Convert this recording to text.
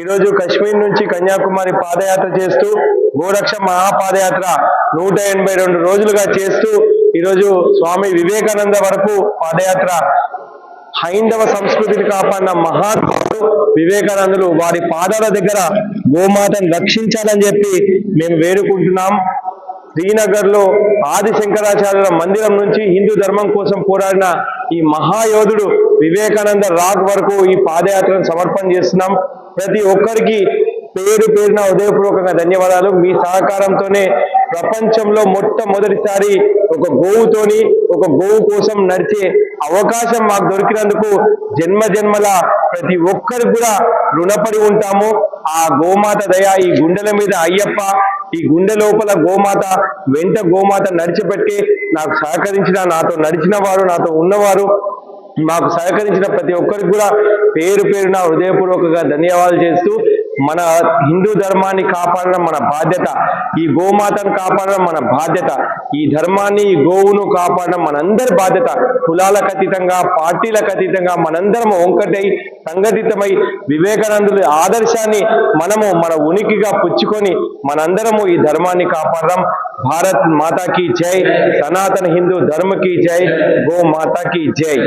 ఈరోజు కశ్మీర్ నుంచి కన్యాకుమారి పాదయాత్ర చేస్తూ గోరక్ష మహాపాదయాత్ర నూట ఎనభై రెండు రోజులుగా చేస్తూ ఈరోజు స్వామి వివేకానంద వరకు పాదయాత్ర. హైందవ సంస్కృతిని కాపాడిన మహాత్ముడు వివేకానందులు వారి పాదాల దగ్గర గోమాతను రక్షించాలని చెప్పి మేము వేడుకుంటున్నాం. శ్రీనగర్లో ఆది శంకరాచార్యుల మందిరం నుంచి హిందూ ధర్మం కోసం పోరాడిన ఈ మహాయోధుడు వివేకానంద రాక్ వరకు ఈ పాదయాత్రను సమర్పణ చేస్తున్నాం. ప్రతి ఒక్కరికి పేరు పేరున హృదయపూర్వకంగా ధన్యవాదాలు. మీ సహకారంతోనే ప్రపంచంలో మొట్టమొదటిసారి ఒక గోవుతోని ఒక గోవు కోసం నడిచే అవకాశం మాకు దొరికినందుకు జన్మ జన్మల ప్రతి ఒక్కరు కూడా రుణపడి ఉంటాము. ఆ గోమాత దయ ఈ గుండెల మీద అయ్యప్ప ఈ గుండె లోపల గోమాత వెంట గోమాత నడిచిపెట్టి నాకు సహకరించిన నాతో నడిచిన వారు నాతో ఉన్నవారు మాకు సహకరించిన ప్రతి ఒక్కరికి కూడా పేరు పేరున హృదయపూర్వకంగా ధన్యవాదాలు చేస్తూ మన హిందూ ధర్మాన్ని కాపాడడం మన బాధ్యత ఈ గోమాతను కాపాడడం మన బాధ్యత ఈ ధర్మాన్ని ఈ గోవును కాపాడడం మనందరి బాధ్యత. కులాలకు అతీతంగా పార్టీలకు అతీతంగా మనందరం ఒంకటై సంఘటితమై వివేకానందుల ఆదర్శాన్ని మనము మన ఉనికిగా పుచ్చుకొని మనందరము ఈ ధర్మాన్ని కాపాడడం భారత్ మాతాకి జై సనాతన హిందూ ధర్మకి జై గో మాతాకి జై.